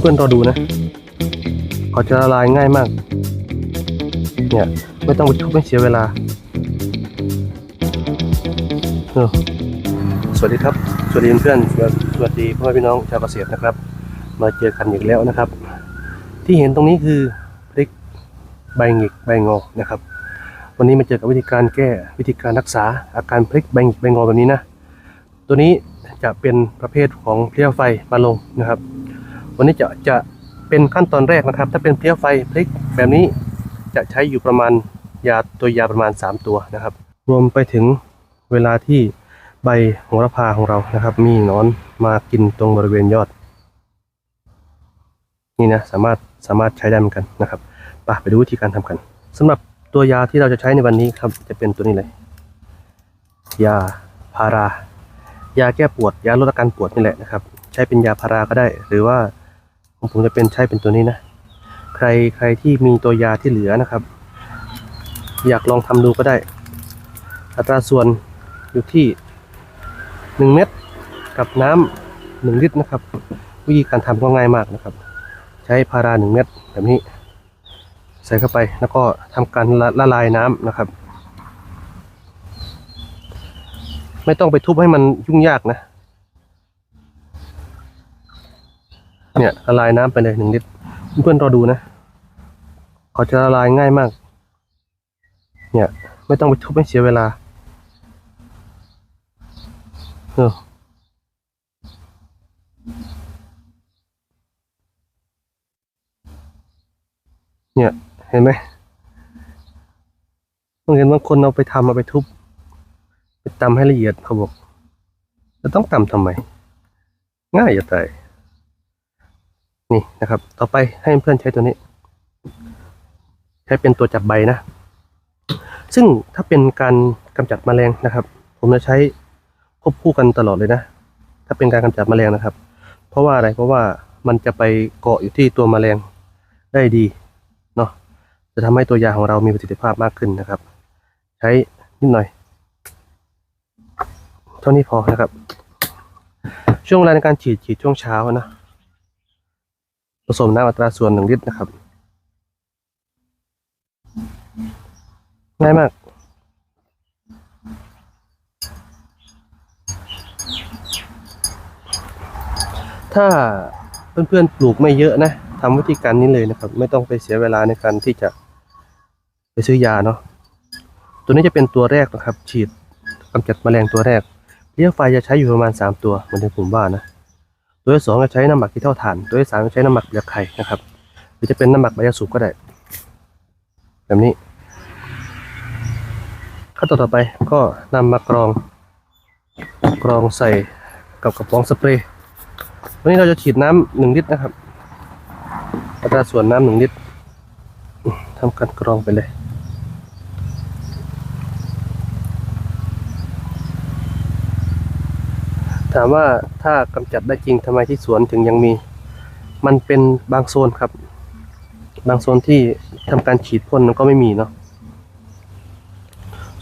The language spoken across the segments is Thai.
เพื่อนรอดูนะเขาจะละลายง่ายมาก เนี่ยไม่ต้องไปทุบไม่เสียเวลาเออสวัสดีครับ สวัสดีเพื่อนสวัสดีพ่อพี่น้องชาวเกษตรนะครับ มาเจอกันอีกแล้วนะครับ ที่เห็นตรงนี้คือพริกใบหงิกใบงอนะครับ วันนี้มาเจอกับวิธีการแก้วิธีการรักษาอาการพลิกใบหงิกใบงอแบบนี้นะ ตัวนี้จะเป็นประเภทของเพลี้ยไฟมาลงนะครับ วันนี้จะจะเป็นขั้นตอนแรกนะครับ ถ้าเป็นเพลี้ยไฟพลิกแบบนี้จะใช้อยู่ประมาณยาตัวยาประมาณ 3 ตัวนะครับ รวมไปถึงเวลาที่ใบโหระพาของเรานะครับ มีนอนมากินตรงบริเวณยอด นี่นะสามารถสามารถใช้ได้เหมือนกันนะครับไปไปดูวิธีการทำกันสำหรับตัวยาที่เราจะใช้ในวันนี้ครับ จะเป็นตัวนี้เลยยาพารายาแก้ปวดยาลดอาการปวดนี่แหละนะครับ ใช้เป็นยาพาราก็ได้ หรือว่า ของผมจะเป็นใช้เป็นตัวนี้นะ ใครใครที่มีตัวยาที่เหลือนะครับ อยากลองทำดูก็ได้ อัตราส่วนอยู่ที่ 1 เม็ดกับน้ำหนึ่งลิตรนะครับ วิธีการทำก็ง่ายมากนะครับ ใช้พาราหนึ่งเม็ดแบบนี้ ใส่เข้าไปแล้วก็ทำการละละลายน้ำนะครับ ไม่ต้องไปทุบให้มันยุ่งยากนะ เนี่ยละลายน้ำไปเลยหนึ่งลิตรเพื่อนรอดูนะเขาจะละลายง่ายมาก เนี่ย ไม่ต้องไปทุบให้เสียเวลาเออเนี่ย เห็นไหมบางเห็นบางคนเอาไปทำเอาไปทุบ ไปตำให้ละเอียดเขาบอกจะต้องตำทำไม ง่ายจะตาย นี่นะครับ ต่อไปให้เพื่อนใช้ตัวนี้ ใช้เป็นตัวจับใบนะ ซึ่งถ้าเป็นการกำจัดแมลงนะครับ ผมจะใช้ควบคู่กันตลอดเลยนะ ถ้าเป็นการกำจัดแมลงนะครับ เพราะว่าอะไรเพราะว่ามันจะไปเกาะอยู่ที่ตัวแมลงได้ดีเนาะจะทำให้ตัวยาของเรามีประสิทธิภาพมากขึ้นนะครับ ใช้นิดหน่อย เท่านี้พอนะครับ ช่วงเวลาในการฉีดฉีดช่วงเช้านะ ผสมน้ำอัตราส่วนหนึ่งลิตรนะครับ ง่ายมาก ถ้าเพื่อนๆปลูกไม่เยอะนะทำวิธีการนี้เลยนะครับ ไม่ต้องไปเสียเวลาในการที่จะไปซื้อยาเนาะตัวนี้จะเป็นตัวแรกนะครับ ฉีดกำจัดแมลงตัวแรกเลี้ยงไฟจะใช้อยู่ประมาณ 3 ตัวเหมือนที่ผมว่านะ ตัวที่สองจะใช้น้ำหมักที่เท่าฐาน ตัวที่สามจะใช้น้ำหมักเปลือกไข่นะครับ หรือจะเป็นน้ำหมักใบยาสูบก็ได้ แบบนี้ ขั้นตอนต่อไปก็นำมากรอง กรองใส่กับกระป๋องสเปรย์ วันนี้เราจะฉีดน้ำหนึ่งลิตรนะครับ อัตราส่วนน้ำหนึ่งลิตรทำการกรองไปเลย ถามว่าถ้ากำจัดได้จริงทำไมที่สวนถึงยังมี มันเป็นบางโซนครับ บางโซนที่ทำการฉีดพ่นมันก็ไม่มีเนาะ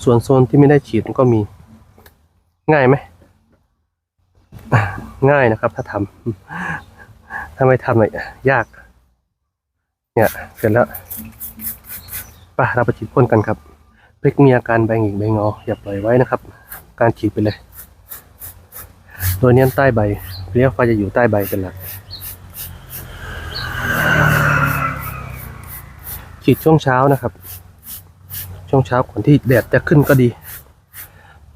ส่วนโซนที่ไม่ได้ฉีดมันก็มี ง่ายไหมง่ายนะครับ ถ้าทำถ้าไม่ทำเนี่ยยาก เนี่ยเสร็จแล้วป่ะเราไปฉีดพ่นกันครับพริกมีอาการใบหงิกใบงออย่าปล่อยไว้นะครับ การฉีดไปเลย โดยเน้นใต้ใบเลี้ยงไฟจะอยู่ใต้ใบเป็นหลักฉีดช่วงเช้านะครับ ช่วงเช้าก่อนที่แดดจะขึ้นก็ดี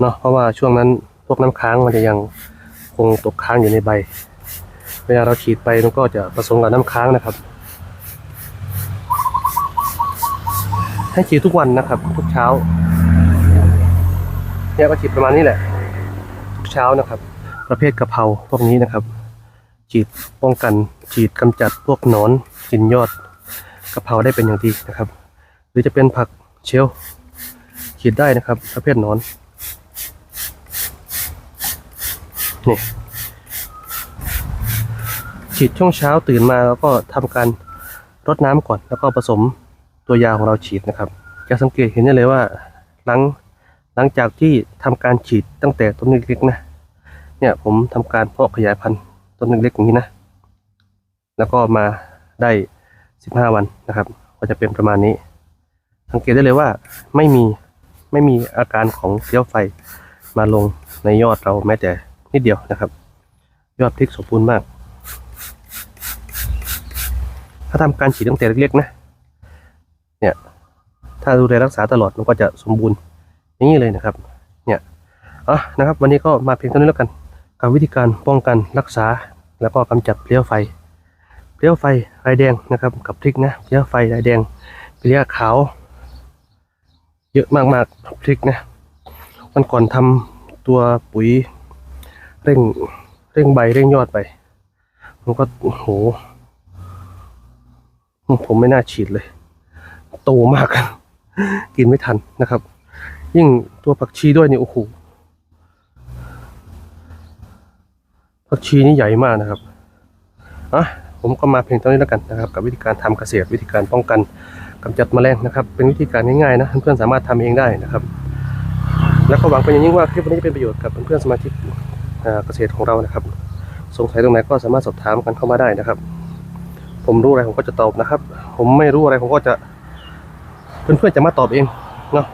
เนาะเพราะว่าช่วงนั้นพวกน้ำค้างมันจะยังคงตกค้างอยู่ในใบ เวลาเราฉีดไปมันก็จะผสมกับน้ำค้างนะครับ ให้ฉีดทุกวันนะครับ ทุกเช้าเนี่ยก็ฉีดประมาณนี้แหละ ทุกเช้านะครับ ประเภทกะเพราพวกนี้นะครับ ฉีดป้องกัน ฉีดกำจัดพวกหนอนกินยอดกะเพราได้เป็นอย่างดีนะครับ หรือจะเป็นผักเชลฉีดได้นะครับ ประเภทหนอนนี่ฉีดช่วงเช้าตื่นมาแล้วก็ทำการรดน้ำก่อน แล้วก็ผสมตัวยาของเราฉีดนะครับ จะสังเกตเห็นได้เลยว่าหลังหลังจากที่ทำการฉีดตั้งแต่ต้นเล็กๆนะ เนี่ยผมทำการเพาะขยายพันธุ์ต้นเล็กๆอย่างนี้นะ แล้วก็มาได้สิบห้าวันนะครับ ก็จะเป็นประมาณนี้ สังเกตได้เลยว่าไม่มีไม่มีอาการของเสี้ยวไฟมาลงในยอดเราแม้แต่นิดเดียวนะครับ ยอดพริกสมบูรณ์มาก ถ้าทำการฉีดตั้งแต่เล็กๆนะ เนี่ย ถ้าดูแลรักษาตลอดมันก็จะสมบูรณ์อย่างนี้เลยนะครับ เนี่ยอะนะครับ วันนี้ก็มาเพียงเท่านี้แล้วกัน กับวิธีการป้องกันรักษา แล้วก็กำจัดเพลี้ยวไฟ เพลี้ยวไฟลายแดงนะครับ กับพริกนะเพลี้ยวไฟลายแดงเพลี้ยขาว เยอะมากๆพริกนะวันก่อนทำตัวปุ๋ยเร่งเร่งใบเร่งยอดไปมันก็โอ้โหผมไม่น่าฉีดเลย โตมาก กินไม่ทันนะครับ ยิ่งตัวผักชีด้วยนี่โอ้โห ผักชีนี่ใหญ่มากนะครับอะผมก็มาเพียงเท่านี้แล้วกันนะครับ กับวิธีการทำเกษตรวิธีการป้องกันกำจัดแมลงนะครับ เป็นวิธีการง่ายๆนะเพื่อนๆสามารถทำเองได้นะครับ แล้วก็หวังเป็นอย่างยิ่งว่าคลิปวันนี้จะเป็นประโยชน์กับเพื่อนๆสมาชิกเกษตรของเรานะครับ สงสัยตรงไหนก็สามารถสอบถามกันเข้ามาได้นะครับ ผมรู้อะไรผมก็จะตอบนะครับ ผมไม่รู้อะไรผมก็จะเพื่อนๆจะมาตอบเองเนาะ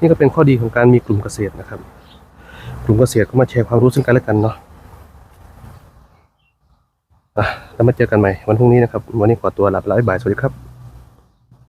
นี่ก็เป็นข้อดีของการมีกลุ่มเกษตรนะครับ กลุ่มเกษตรก็มาแชร์ความรู้ซึ่งกันและกันเนาะ แล้วมาเจอกันใหม่วันพรุ่งนี้นะครับ วันนี้ขอตัวลาไปแล้วบ๊ายบาย สวัสดีครับ